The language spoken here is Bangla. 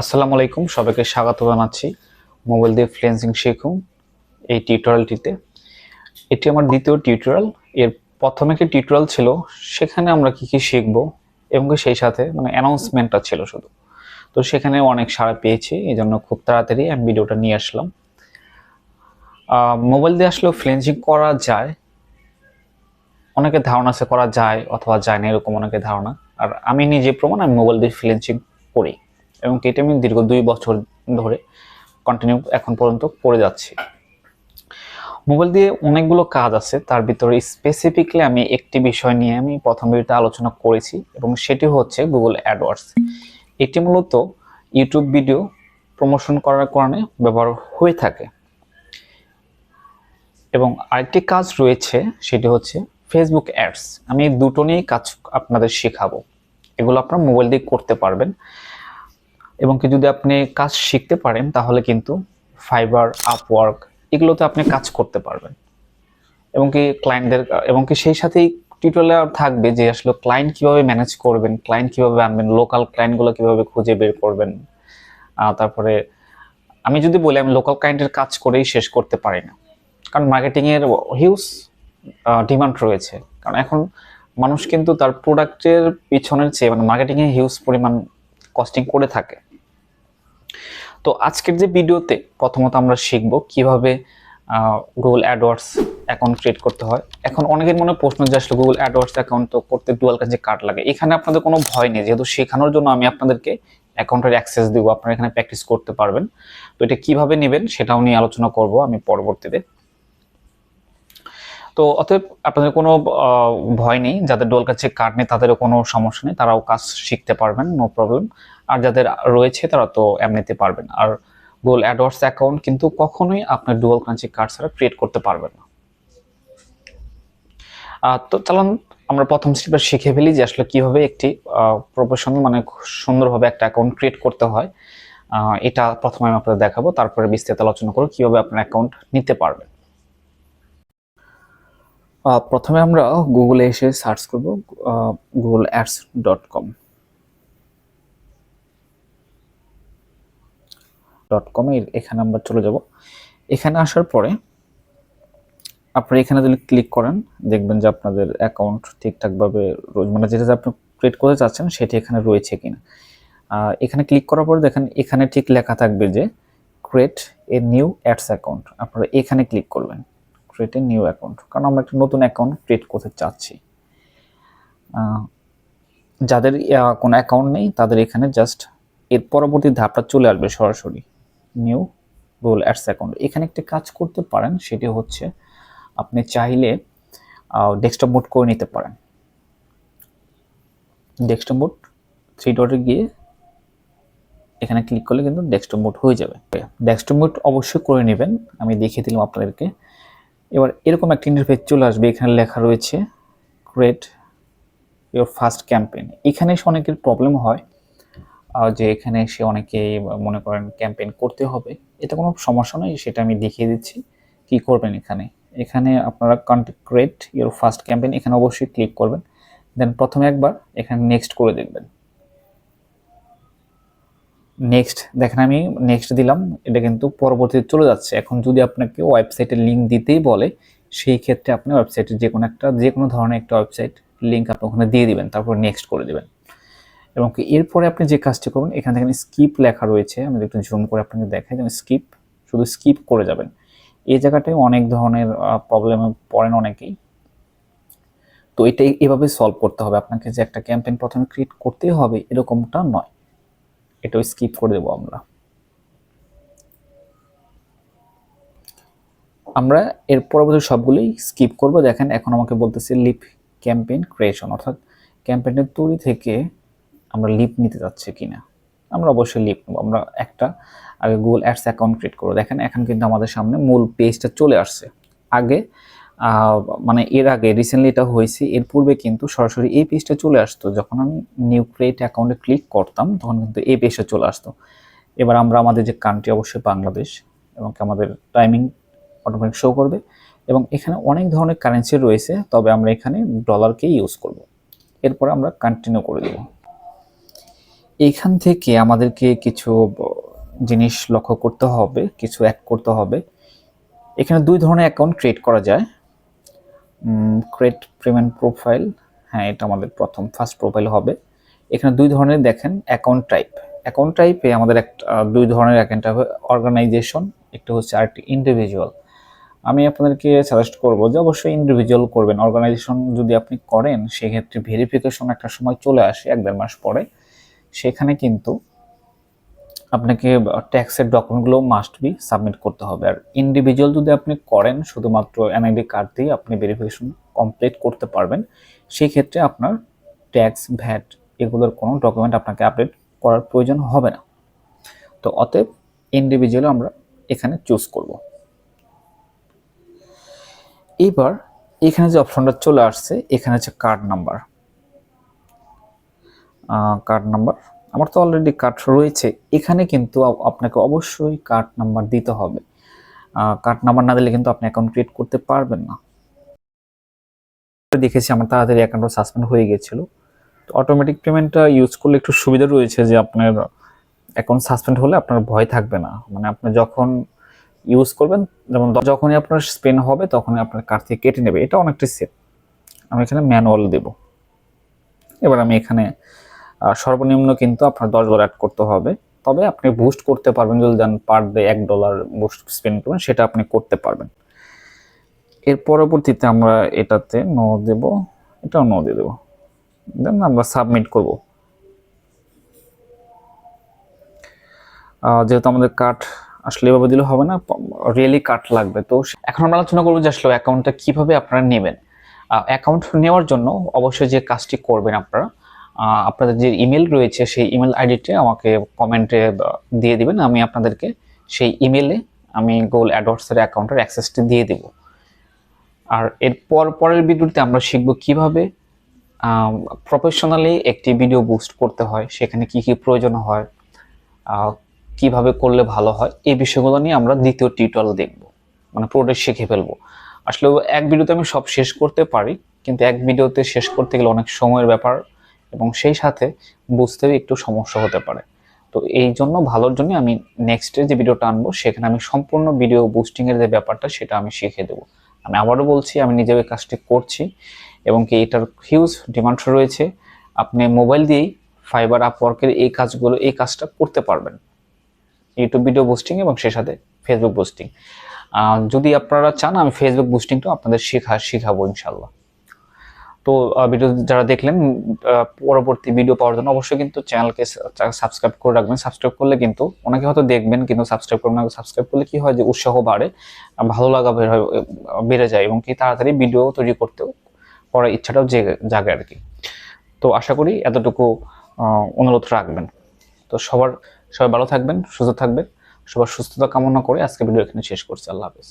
আসসালামু আলাইকুম, সবাইকে স্বাগত জানাচ্ছি মোবাইল দিয়ে ফ্লেন্সিং শিখুন এই টিউটোরিয়ালটিতে। এটি আমার দ্বিতীয় টিউটোরিয়াল। এর প্রথমে একটি টিউটোরিয়াল ছিল, সেখানে আমরা কি কি শিখব এবং সেই সাথে মানে অ্যানাউন্সমেন্টটা ছিল শুধু। তো সেখানে অনেক সাড়া পেয়েছি, এই জন্য খুব তাড়াতাড়ি আমি ভিডিওটা নিয়ে আসলাম। মোবাইল দিয়ে আসলেও ফ্লেন্সিং করা যায়। অনেকের ধারণা আছে করা যায় অথবা যায় না, এরকম অনেকে ধারণা। আর আমি নিজে প্রমাণ, আমি মোবাইল দিয়ে ফ্লেন্সিং করি। এবং এটি আমি দীর্ঘ দুই বছর ধরে কন্টিনিউ এখন পর্যন্ত করে যাচ্ছি। মোবাইল দিয়ে অনেকগুলো কাজ আছে, তার ভিতরে স্পেসিফিকলি আমি একটি বিষয় নিয়ে আমি প্রথম ভিডিওতে আলোচনা করেছি এবং সেটি হচ্ছে গুগল অ্যাডওয়ার্ডস এটি মূলত ইউটিউব ভিডিও প্রমোশন করার কারণে ব্যবহার হয়ে থাকে। এবং আরেকটি কাজ রয়েছে, সেটি হচ্ছে ফেসবুক অ্যাডস আমি দুটো নিয়েই কাজ আপনাদের শেখাবো। এগুলো আপনার মোবাইল দিয়ে করতে পারবেন। এবং কি যদি আপনি কাজ শিখতে পারেন, তাহলে কিন্তু ফাইবার আপওয়ার্ক এগুলোতে আপনি কাজ করতে পারবেন। এবং কি ক্লায়েন্টদের এবং কি সেই সাথেই টিউটোরিয়াল থাকবে যে আসলে ক্লায়েন্ট কীভাবে ম্যানেজ করবেন ক্লায়েন্ট কীভাবে আনবেন লোকাল ক্লায়েন্টগুলো কীভাবে খুঁজে বের করবেন। তারপরে আমি যদি বলি, আমি লোকাল ক্লায়েন্টের কাজ করেই শেষ করতে পারি না। কারণ মার্কেটিংয়ের হিউজ ডিমান্ড রয়েছে। কারণ এখন মানুষ কিন্তু তার প্রোডাক্টের পিছনের চেয়ে মানে মার্কেটিংয়ে হিউজ পরিমাণ কস্টিং করে থাকে। তো আজকের যে ভিডিওতে প্রথমত আমরা শিখব কীভাবে গুগল অ্যাডওয়ার্ডস অ্যাকাউন্ট ক্রিয়েট করতে হয়। এখন অনেকের মনে প্রশ্ন যে আসলে গুগল অ্যাডওয়ার্ডস অ্যাকাউন্ট তো করতে ডুয়াল কাজে কার্ড লাগে? এখানে আপনাদের কোনো ভয় নেই, যেহেতু শেখানোর জন্য আমি আপনাদেরকে অ্যাকাউন্টের অ্যাক্সেস দিব, আপনারা এখানে প্র্যাকটিস করতে পারবেন। তো এটা কীভাবে নেবেন সেটাও নিয়ে আলোচনা করব আমি পরবর্তীতে। তো অতএব আপনাদের কোনো ভয় নেই, যাদের ডোল কাছে কার্ড নেই তাদেরও কোনো সমস্যা নেই, তারাও কাজ শিখতে পারবেন নো প্রবলেম আর যাদের রয়েছে তারা তো এমনিতে পারবেন আর গুগল অ্যাডওয়ার্ডস অ্যাকাউন্ট কিন্তু কখনোই আপনার ডুয়াল কারেন্সি কার্ড ছাড়া ক্রিয়েট করতে পারবেন না। তো চলুন, আমরা প্রথম স্টেপটা শিখে ফেলি যে আসলে কীভাবে একটি প্রফেশনাল মানে সুন্দরভাবে একটা অ্যাকাউন্ট ক্রিয়েট করতে হয়। এটা প্রথমে আমি আপনাদের দেখাবো, তারপরে বিস্তারিত আলোচনা করব কীভাবে আপনার অ্যাকাউন্ট নিতে পারবেন। প্রথমে আমরা গুগলে এসে সার্চ করব Google ads dot com dot কমে এখানে আমরা চলে যাব। এখানে আসার পরে আপনি এখানে যদি ক্লিক করেন, দেখবেন যে আপনাদের অ্যাকাউন্ট ঠিকঠাকভাবে মানে যেটা আপনি ক্রিয়েট করতে চাচ্ছেন, সেটি এখানে রয়েছে কিনা। এখানে ক্লিক করার পরে দেখেন, এখানে ঠিক লেখা থাকবে যে create a new ads account আপনারা এখানে ক্লিক করবেন ক্রিয়েট এ নিউ অ্যাকাউন্ট কারণ আমরা একটা নতুন অ্যাকাউন্ট ক্রিয়েট করতে চাচ্ছি। যাদের কোনো অ্যাকাউন্ট নেই, তাদের এখানে জাস্ট এর পরবর্তী ধাপটা চলে আসবে সরাসরি। নিউ গুগল অ্যাডস অ্যাকাউন্ট এখানে একটি কাজ করতে পারেন, সেটি হচ্ছে আপনি চাইলে ডেস্কটপ মোড করে নিতে পারেন। ডেস্কটপ মোড থ্রি ডটে গিয়ে এখানে ক্লিক করলে কিন্তু ডেস্কটপ মোড হয়ে যাবে। ডেস্কটপ মোড অবশ্যই করে নেবেন, আমি দেখিয়ে দিলাম আপনাদেরকে। এবার এরকম একটা ইন্টারফেস চলে আসবে, এখানে লেখা রয়েছে ক্রিয়েট ইওর ফার্স্ট ক্যাম্পেইন এখানে অনেকের প্রবলেম হয় যে এখানে এসে অনেকেই মনে করেন ক্যাম্পেইন করতে হবে এটা কোনো সমস্যা নয়, সেটা আমি দেখিয়ে দিচ্ছি কি করবেন এখানে। এখানে আপনারা ক্রিয়েট ইওর ফার্স্ট ক্যাম্পেইন এখানে অবশ্যই ক্লিক করবেন দেন প্রথমে একবার এখানে নেক্সট করে দেখবেন। নেক্সট দেখেন আমি নেক্সট দিলাম, এটা কিন্তু পরবর্তীতে চলে যাচ্ছে। এখন যদি আপনাকে ওয়েবসাইটের লিঙ্ক দিতেই বলে, সেই ক্ষেত্রে আপনি ওয়েবসাইটের যে কোনো একটা যে কোনো ধরনের একটা ওয়েবসাইট লিঙ্ক আপনি ওখানে দিয়ে দিবেন, তারপর নেক্সট করে দিবেন। এবং কি এরপরে আপনি যে কাজটি করবেন, এখানে দেখেন স্কিপ লেখা রয়েছে। আমি একটু জুম করে আপনাকে দেখাই, যেমন স্কিপ শুধু স্কিপ করে যাবেন। এই জায়গাটায় অনেক ধরনের প্রবলেমে পড়েন অনেকেই। তো এটা এভাবে সলভ করতে হবে। আপনাকে যে একটা ক্যাম্পেইন প্রথমে ক্রিয়েট করতেই হবে, এরকমটা নয়। এটাও স্কিপ করে দেবো আমরা। আমরা এর পরবর্তী সবগুলোই স্কিপ করব। দেখেন, এখন আমাকে বলতেছে লিপ ক্যাম্পেইন ক্রিয়েশন অর্থাৎ ক্যাম্পেইনের তৈরি থেকে আমরা লিপ নিতে যাচ্ছি কিনা। আমরা অবশ্যই লিপ নেব। আমরা একটা আগে গুগল অ্যাডস অ্যাকাউন্ট ক্রিয়েট করব। দেখেন, এখন কিন্তু আমাদের সামনে মূল পেজটা চলে আসছে। আগে মানে এর আগে রিসেন্টলি এটা হয়েছে, এর পূর্বে কিন্তু সরাসরি এই পেজটা চলে আসতো। যখন আমি নিউ ক্রিয়েট অ্যাকাউন্টে ক্লিক করতাম, তখন কিন্তু এই পেজটা চলে আসতো। এবার আমরা আমাদের যে কান্ট্রি অবশ্যই বাংলাদেশ, এবং আমাদের টাইমিং অটোমেটিক শো করবে, এবং এখানে অনেক ধরনের কারেন্সি রয়েছে, তবে আমরা এখানে ডলারকেই ইউজ করব। এরপর আমরা কন্টিনিউ করে দেব। এইখান থেকে আমাদেরকে কিছু জিনিস লক্ষ্য করতে হবে, কিছু অ্যাড করতে হবে। এখানে দুই ধরনের অ্যাকাউন্ট ক্রিয়েট করা যায়। ক্রিয়েট পেমেন্ট প্রোফাইল হ্যাঁ এটা আমাদের প্রথম ফার্স্ট প্রোফাইল হবে। এখানে দুই ধরনের দেখেন অ্যাকাউন্ট টাইপ অ্যাকাউন্ট টাইপে আমাদের একটা দুই ধরনের অ্যাকাউন্ট হবে। অর্গানাইজেশন একটা হচ্ছে আরেকটি ইন্ডিভিজুয়াল আমি আপনাদেরকে সাজেস্ট করব যে অবশ্যই ইন্ডিভিজুয়াল করবেন। অর্গানাইজেশন যদি আপনি করেন, সেক্ষেত্রে ভেরিফিকেশন একটা সময় চলে আসে, এক দেড় মাস পরে। সেখানে কিন্তু আপনাকে ট্যাক্সের ডকুমেন্টগুলো মাস্ট বি সাবমিট করতে হবে। আর ইন্ডিভিজুয়াল যদি আপনি করেন, শুধুমাত্র এনআইডি কার্ড দিয়ে আপনি ভেরিফিকেশন কমপ্লিট করতে পারবেন সেই ক্ষেত্রে আপনার ট্যাক্স ভ্যাট এগুলোর কোনো ডকুমেন্ট আপনাকে আপডেট করার প্রয়োজন হবে না। তো অতএব ইন্ডিভিজুয়াল আমরা এখানে চুজ করব। এবার এখানে যে অপশনটা চলে আসছে, এখানে হচ্ছে কার্ড নাম্বার কার্ড নাম্বার আমার তো অলরেডি কার্ড রয়েছে। এখানে কিন্তু আপনাকে অবশ্যই কার্ড নাম্বার দিতে হবে। কার্ড নাম্বার না দিলে কিন্তু আপনি অ্যাকাউন্ট ক্রিয়েট করতে পারবেন না। দেখেছি আমার তাড়াতাড়ি অ্যাকাউন্টটা সাসপেন্ড হয়ে গেছিল। তো অটোমেটিক পেমেন্টটা ইউজ করলে একটু সুবিধা রয়েছে যে আপনার অ্যাকাউন্ট সাসপেন্ড হলে আপনার ভয় থাকবে না। মানে আপনি যখন ইউজ করবেন, যেমন যখনই আপনার স্পেন হবে, তখনই আপনার কার্ড থেকে কেটে নেবে। এটা অনেকটা সেফ আমি এখানে ম্যানুয়াল দেব। এবার আমি এখানে সর্বনিম্ন কিন্তু আপনার দশ ডলার অ্যাড করতে হবে। তবে আপনি বুস্ট করতে পারবেন, যদি যান পার ডে এক ডলার বুস্ট স্পেন্ড করবেন, সেটা আপনি করতে পারবেন। এর পরবর্তীতে আমরা এটাতে নো দেব, এটাও নো দিয়ে দেবো। দেন আমরা সাবমিট করব। যেহেতু আমাদের কার্ড আসলে এভাবে দিলে হবে না রিয়েলি কার্ড লাগবে। তো এখন আমরা আলোচনা করব যে আসলে অ্যাকাউন্টটা কীভাবে আপনারা নেবেন। অ্যাকাউন্ট নেওয়ার জন্য অবশ্যই যে কাজটি করবেন আপনারা আপনাদের যে ইমেল রয়েছে, সেই ইমেল আইডিটি আমাকে কমেন্টে দিয়ে দিবেন। আমি আপনাদেরকে সেই ইমেলে আমি গুগল অ্যাডওয়ার্ডসের অ্যাকাউন্টের অ্যাক্সেসটি দিয়ে দেব। আর এরপর পরের ভিডিওতে আমরা শিখব কীভাবে প্রফেশনালি একটি ভিডিও বুস্ট করতে হয়, সেখানে কি কি প্রয়োজন হয় কীভাবে করলে ভালো হয়, এই বিষয়গুলো নিয়ে আমরা দ্বিতীয় টিউটোরিয়াল দেখব। মানে পুরোটা শিখে ফেলব। আসলে এক ভিডিওতে আমি সব শেষ করতে পারি, কিন্তু এক ভিডিওতে শেষ করতে গেলে অনেক সময়ের ব্যাপার। এবং সেই সাথে বুঝতেও একটু সমস্যা হতে পারে। তো এই জন্য ভালোর জন্য আমি নেক্সটে যে ভিডিওটা আনব, সেখানে আমি সম্পূর্ণ ভিডিও বুস্টিংয়ের যে ব্যাপারটা, সেটা আমি শিখে দেবো। আমি আবারও বলছি, আমি নিজেও এই কাজটি করছি এবং কি এটার হিউজ ডিমান্ড রয়েছে। আপনি মোবাইল দিয়েই ফাইবার আপওয়ার্কের এই কাজগুলো, এই কাজটা করতে পারবেন। ইউটিউব ভিডিও বুস্টিং এবং সেই সাথে ফেসবুক বুস্টিং যদি আপনারা চান, আমি ফেসবুক বুস্টিংটা আপনাদের শেখা, শেখাবো ইনশাল্লাহ তো ভিডিও যারা দেখলেন পরবর্তী ভিডিও পাওয়ার জন্য অবশ্যই কিন্তু চ্যানেলকে সাবস্ক্রাইব করে রাখবেন। সাবস্ক্রাইব করলে কিন্তু অনেকে হয়তো দেখবেন, কিন্তু সাবস্ক্রাইব করবেন না। সাবস্ক্রাইব করলে কি হয় যে, উৎসাহ বাড়ে ভালো লাগা হয় বেড়ে যায় এবং কি তাড়াতাড়ি ভিডিও তৈরি করতেও করার ইচ্ছাটাও জাগে আর কি। তো আশা করি এতটুকু অনুরোধ রাখবেন। তো সবার, সবাই ভালো থাকবেন, সুস্থ থাকবেন, সবার সুস্থতা কামনা করে আজকে ভিডিও এখানে শেষ করছি। আল্লাহ হাফেজ।